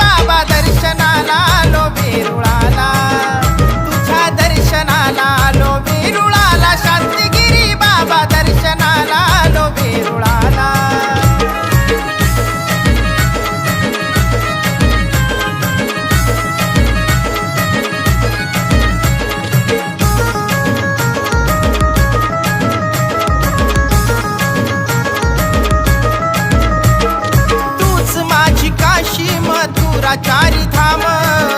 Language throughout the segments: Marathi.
बाबा दर्शनाला आलो. मथुरा चारी धाम.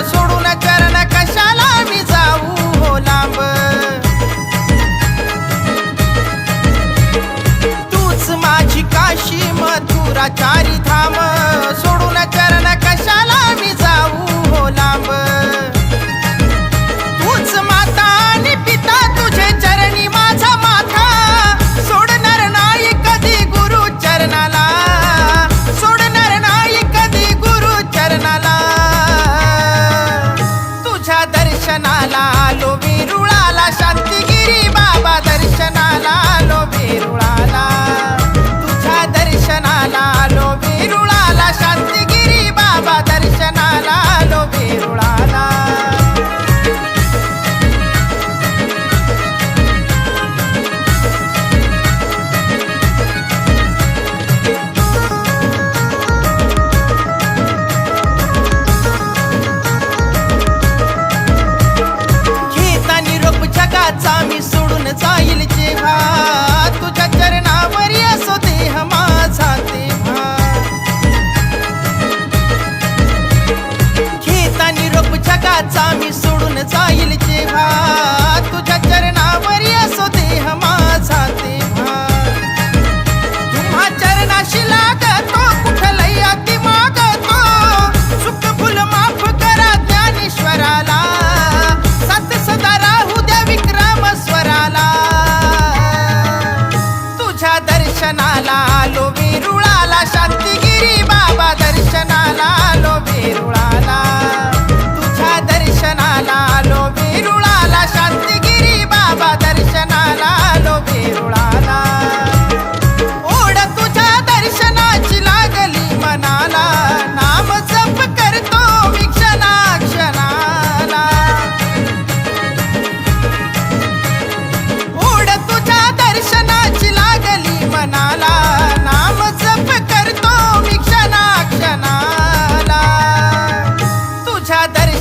सोडून चरण कशाला मी जाऊ? हो लांब. तूच माझी काशी मथुरा चारी बाबा दर्शनाला आलो विरुळाला शांतिगिरी बाबा दर्शनाला आलो विरुळाला. तुझ्या दर्शनाला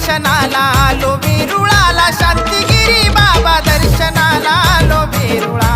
दर्शनाला आलो विरुळाला शांतिगिरी बाबा दर्शनाला आलो विरुळा